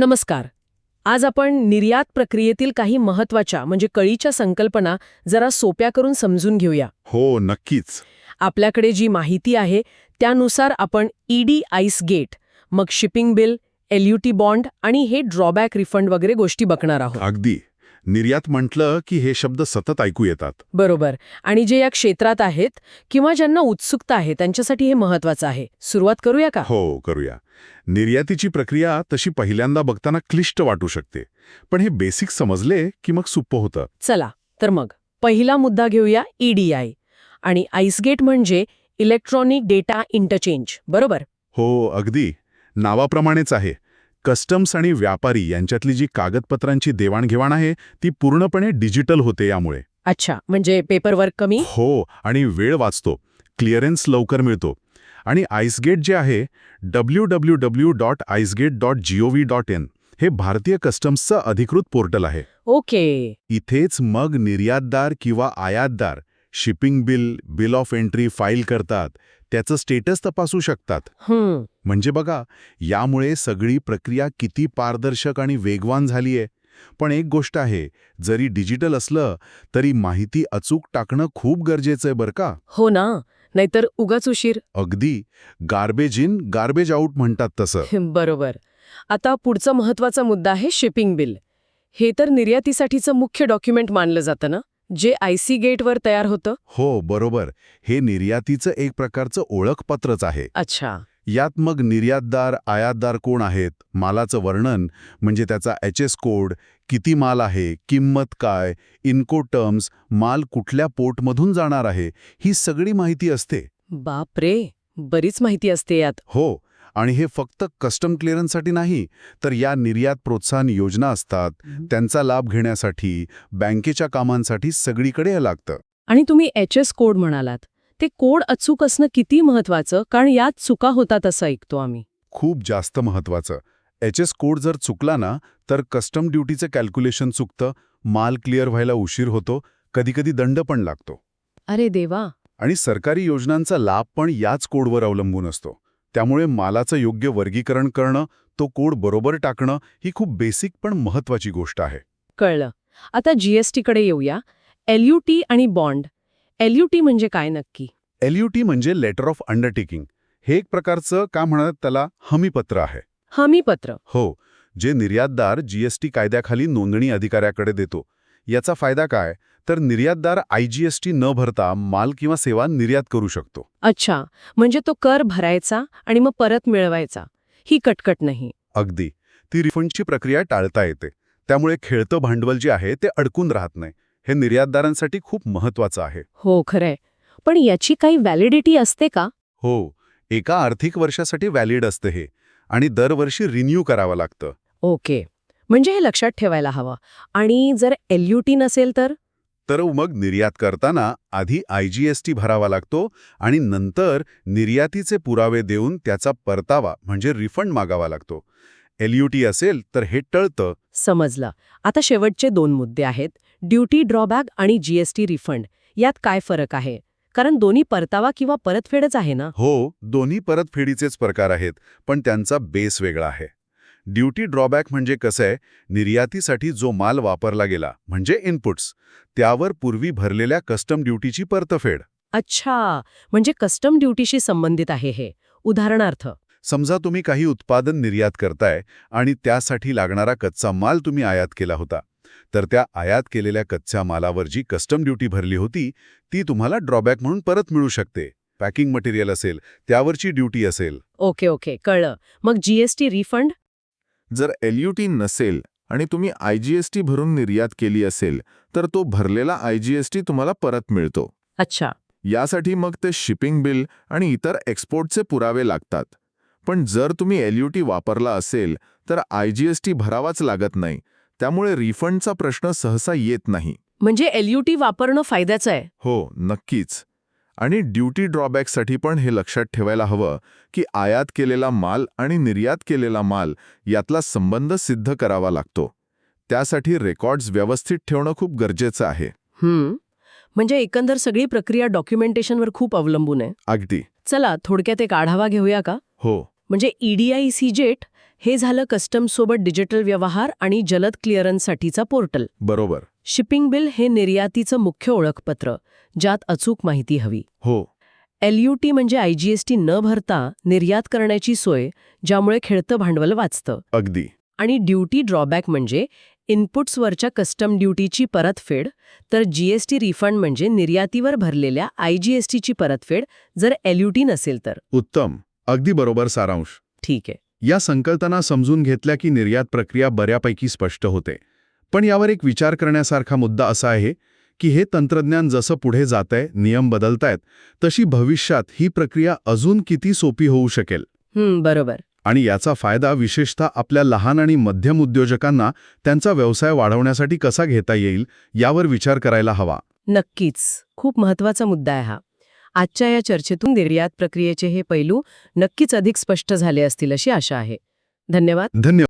नमस्कार. आज आपण निर्यात प्रक्रियेतील काही महत्त्वाच्या म्हणजे कळीच्या संकल्पना जरा सोप्या करून समजून घेऊया. हो नक्कीच. आपल्याकडे जी माहिती आहे त्यानुसार आपण ईडी आईस गेट मग शिपिंग बिल एलयुटी बॉन्ड आणि हे ड्रॉबॅक रिफंड वगैरे गोष्टी बघणार आहोत. अगदी. निर्यात म्हटलं की हे शब्द सतत ऐकू येतात. बरोबर. आणि जे या क्षेत्रात आहेत किंवा ज्यांना उत्सुकता आहे त्यांच्यासाठी हे महत्वाचं आहे. सुरुवात करूया का? हो करूया. निर्यातीची प्रक्रिया तशी पहिल्यांदा बघताना क्लिष्ट वाटू शकते. पण हे बेसिक समजले की मग सोपं होतं. चला तर मग पहिला मुद्दा घेऊया ईडीआय आणि आईसगेट म्हणजे इलेक्ट्रॉनिक डेटा इंटरचेंज बरोबर? हो अगदी. नावाप्रमाणेच आहे. कस्टम्स आणि व्यापारी यांच्यातली जी कागदपत्रांची देवाणघेवाण आहे ती पूर्णपणे डिजिटल होते यामुळे. अच्छा म्हणजे पेपरवर्क कमी? हो आणि वेळ वाचतो क्लिअरन्स लवकर मिळतो. आणि आईसगेट जे आहे W W W dot ICEGATE dot GOV dot in हे भारतीय कस्टम्सचं अधिकृत पोर्टल आहे. ओके. इथेच मग निर्यातदार किंवा आयातदार shipping bill bill of entry file करतात त्याचं स्टेटस तपासू शकतात. म्हणजे बघा यामुळे सगळी प्रक्रिया किती पारदर्शक आणि वेगवान झालीय. पण एक गोष्ट आहे जरी डिजिटल असलं तरी माहिती अचूक टाकणं खूप गरजेचं आहे बरं का? हो ना नाहीतर उगाच उशीर. अगदी. गार्बेज इन गार्बेज आउट म्हणतात तसं. बरोबर. आता पुढचा महत्त्वाचा मुद्दा आहे शिपिंग बिल. हे तर निर्यातीसाठीचं मुख्य डॉक्युमेंट मानलं जातं ना? जे आयसी गेटवर तयार होतं? हो बरोबर. हे निर्यातीचं एक प्रकारचं ओळखपत्रच आहे. अच्छा. यात मग निर्यातदार आयातदार कोण आहेत मालाचं वर्णन म्हणजे त्याचा एच एस कोड किती माल आहे किंमत काय इन्को टर्म्स माल कुठल्या पोर्टमधून जाणार आहे ही सगळी माहिती असते. बाप रे बरीच माहिती असते यात. हो आणि हे फक्त कस्टम क्लिअरन्ससाठी नाही तर या निर्यात प्रोत्साहन योजना असतात. त्यांचा लाभ घेण्यासाठी बँकेच्या कामांसाठी सगळीकडे हे लागतं. आणि तुम्ही एच एस कोड म्हणालात. ते कोड अचूक असणं किती महत्वाचं? कारण यात चुका होतात असं ऐकतो आम्ही. खूप जास्त महत्वाचं. एच एस कोड जर चुकला ना तर कस्टम ड्युटीचं कॅल्क्युलेशन चुकतं माल क्लिअर व्हायला उशीर होतो कधीकधी दंड पण लागतो. अरे देवा! आणि सरकारी योजनांचा लाभ पण याच कोडवर अवलंबून असतो. त्यामुळे मालाचं योग्य वर्गीकरण करणं तो कोड बरोबर टाकणं ही खूप बेसिक पण महत्वाची गोष्ट आहे. कळलं. आता जीएसटीकडे येऊया. एलयुटी आणि बॉन्ड एलयुटी म्हणजे काय नक्की? एलयुटी म्हणजे लेटर ऑफ अंडरटेकिंग हे एक प्रकारचं का म्हणत त्याला हमीपत्र आहे. हमीपत्र. हो. जे निर्यातदार जीएसटी कायद्याखाली नोंदणी अधिकाऱ्याकडे देतो. याचा फायदा काय? तर निर्यातदार आयजीएसटी न भरता माल किंवा सेवा निर्यात करू शकतो. अच्छा म्हणजे तो कर भरायचा आणि मग परत मिळवायचा. ही कटकट नाही. अगदी. ती रिफंडची प्रक्रिया टाळता येते. त्यामुळे खेळतं भांडवल जे आहे ते अडकून राहत नाही. हे निर्यातदारांसाठी खूप महत्वाचं आहे. हो खरंय. पण याची काही व्हॅलिडिटी असते का? हो एका आर्थिक वर्षासाठी व्हॅलिड असतं हे. आणि दरवर्षी रिन्यू करावं लागतं. ओके. म्हणजे हे लक्षात ठेवायला हवं. आणि जर एलयुटी नसेल तर? तर मग निर्यात करताना आधी आयजीएसटी भरावा लागतो आणि नंतर निर्यातीचे पुरावे देऊन त्याचा परतावा म्हणजे रिफंड मागावा लागतो. एलयुटी असेल तर हे टळतं. समजलं. आता शेवटचे दोन मुद्दे आहेत. ड्युटी ड्रॉबॅक आणि जीएसटी रिफंड यात काय फरक आहे? कारण दोन्ही परतावा किंवा परतफेडच आहे ना? हो दोन्ही परतफेडीचेच प्रकार आहेत पण त्यांचा बेस वेगळा आहे. ड्युटी ड्रॉबॅक म्हणजे कसं आहे? निर्यातीसाठी जो माल वापरला गेला म्हणजे इनपुट्स. त्यावर पूर्वी भरलेल्या कस्टम ड्युटीची परतफेड. अच्छा म्हणजे कस्टम ड्युटीशी संबंधित आहे हे. उदाहरणार्थ. समजा तुम्ही काही उत्पादन निर्यात करताय आणि त्यासाठी लागणारा कच्चा माल तुम्ही आयात केला होता. तर त्या आयात केलेल्या कच्च्या मालावर जी कस्टम ड्युटी भरली होती ती तुम्हाला ड्रॉबॅक म्हणून परत मिळू शकते. पॅकिंग मटेरियल असेल त्यावरची ड्युटी असेल. ओके ओके कळलं. मग जीएसटी रिफंड? जर एलयुटी नसेल आणि तुम्ही आयजीएसटी भरून निर्यात केली असेल तर तो भरलेला आयजीएसटी तुम्हाला परत मिळतो. अच्छा. यासाठी मग ते शिपिंग बिल आणि इतर एक्सपोर्टचे पुरावे लागतात. पण जर तुम्ही एलयुटी वापरला असेल तर आयजीएसटी भरावाच लागत नाही. त्यामुळे रिफंडचा प्रश्न सहसा येत नाही. म्हणजे एलयुटी वापरणं फायद्याचं आहे. हो नक्कीच. आणि ड्युटी ड्रॉबॅकसाठी पण हे लक्षात ठेवायला हवं की आयात केलेला माल आणि निर्यात केलेला माल यातला संबंध सिद्ध करावा लागतो. त्यासाठी रेकॉर्ड्स व्यवस्थित ठेवणं खूप गरजेचं आहे. म्हणजे एकंदर सगळी प्रक्रिया डॉक्युमेंटेशनवर खूप अवलंबून आहे. अगदी. चला थोडक्यात एक आढावा घेऊया का? हो. म्हणजे ईडीआय सीजेट हे झालं कस्टमसोबत डिजिटल व्यवहार आणि जलद क्लिअरन्ससाठीचा पोर्टल. बरोबर. शिपिंग बिल हे निर्यातीचं मुख्य ओळखपत्र ज्यात अचूक माहिती हवी. हो. एलयूटी म्हणजे आयजीएसटी न भरता निर्यात करण्याची सोय ज्यामुळे खेळतं भांडवल वाचतं. अगदी. आणि ड्युटी ड्रॉबॅक म्हणजे इनपुट्सवरच्या कस्टम ड्युटीची परतफेड तर जीएसटी रिफंड म्हणजे निर्यातीवर भरलेल्या आयजीएसटीची परतफेड जर एलयूटी नसेल तर. उत्तम. अगदी बरोबर सारांश. ठीक आहे. या संकल्पना समजून घेतल्या की निर्यात प्रक्रिया बऱ्यापैकी स्पष्ट होते. पण यावर एक विचार करण्यासारखा मुद्दा असा आहे की हे तंत्रज्ञान जसं पुढे जातंय नियम बदलतायत तशी भविष्यात ही प्रक्रिया अजून किती सोपी होऊ शकेल? बरोबर. आणि याचा फायदा विशेषतः आपल्या लहान आणि मध्यम उद्योजकांना त्यांचा व्यवसाय वाढवण्यासाठी कसा घेता येईल यावर विचार करायला हवा. नक्कीच. खूप महत्त्वाचा मुद्दा आहे हा. आजच्या या चर्चेतून निर्यात प्रक्रियेचे हे पैलू नक्कीच अधिक स्पष्ट झाले असतील अशी आशा आहे. धन्यवाद. धन्यवाद